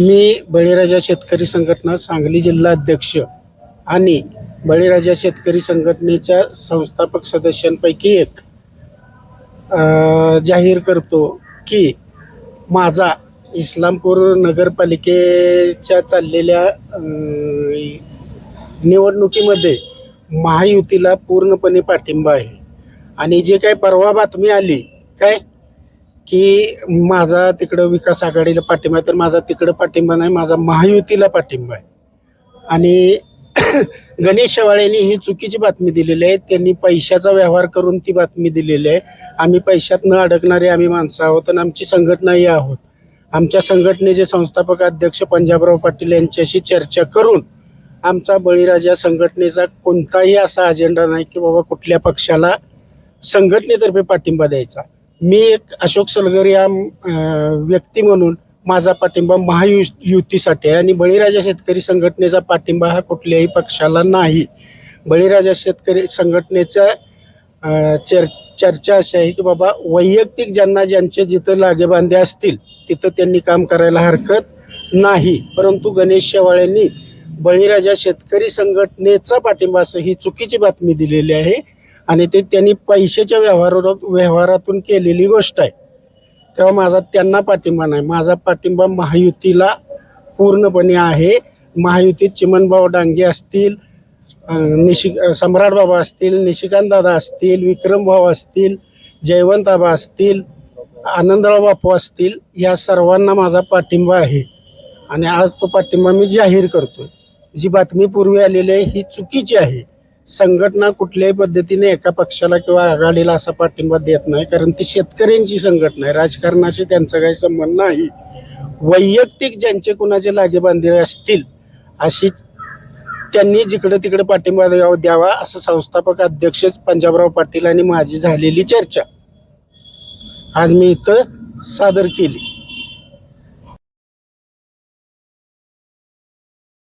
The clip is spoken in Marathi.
मी बळीराजा शेतकरी संघटना सांगली जिल्हा अध्यक्ष आणि बळीराजा शेतकरी संघटनेच्या संस्थापक सदस्यांपैकी एक जाहीर करतो की माझा इस्लामपूर नगरपालिकेच्या चाललेल्या निवडणुकीमध्ये महायुतीला पूर्णपणे पाठिंबा आहे. आणि जे काही परवा बातमी आली काय? की माझा तिकडं विकास आघाडीला पाठिंबा आहे तर माझा तिकडं पाठिंबा नाही माझा महायुतीला पाठिंबा आहे. आणि गणेश शेवाळेंनी ही चुकीची बातमी दिलेली आहे त्यांनी पैशाचा व्यवहार करून ती बातमी दिलेली आहे. आम्ही पैशात न अडकणारे आम्ही माणसं आहोत आणि आमची संघटनाही आहोत. आमच्या संघटनेचे संस्थापक अध्यक्ष पंजाबराव पाटील यांच्याशी चर्चा करून आमचा बळीराजा संघटनेचा कोणताही असा अजेंडा नाही की बाबा कुठल्या पक्षाला संघटनेतर्फे पाठिंबा द्यायचा. मी एक अशोक सलगर या व्यक्ती म्हणून माझा पाठिंबा महायु युतीसाठी आहे आणि बळीराजा शेतकरी संघटनेचा पाठिंबा हा कुठल्याही पक्षाला नाही. बळीराजा शेतकरी संघटनेचा चर चर्चा अशी आहे की बाबा वैयक्तिक ज्यांना ज्यांचे जिथं लागेबांधे असतील तिथं त्यांनी काम करायला हरकत नाही. परंतु गणेश शेवाळेंनी बळीराजा शेतकरी संघटनेचा पाठिंबा असं ही चुकीची बातमी दिलेली आहे आणि ते त्यांनी पैशाच्या व्यवहारात व्यवहारातून केलेली गोष्ट आहे. तेव्हा माझा त्यांना पाठिंबा नाही. माझा पाठिंबा महायुतीला पूर्णपणे आहे. महायुतीत चिमनभाऊ डांगे असतील निशि सम्राट बाबा असतील निशिकांत दादा असतील विक्रम भाऊ असतील जयवंताबा असतील आनंदराव बापू असतील या सर्वांना माझा पाठिंबा आहे. आणि आज तो पाठिंबा मी जाहीर करतोय. जी बातमी पूर्वी आलेली आहे ही चुकीची आहे. संघटना कुठल्याही पद्धतीने एका पक्षाला किंवा आघाडीला असा पाठिंबा देत नाही कारण ती शेतकऱ्यांची संघटना आहे. राजकारणाशी त्यांचा काही संबंध नाही. वैयक्तिक ज्यांचे कुणाचे लागेबांधे असतील अशी त्यांनी जिकडे तिकडे पाठिंबा द्यावा द्यावा असं संस्थापक अध्यक्षच पंजाबराव पाटील आणि माझी झालेली चर्चा. आज मी इथं सादर केली.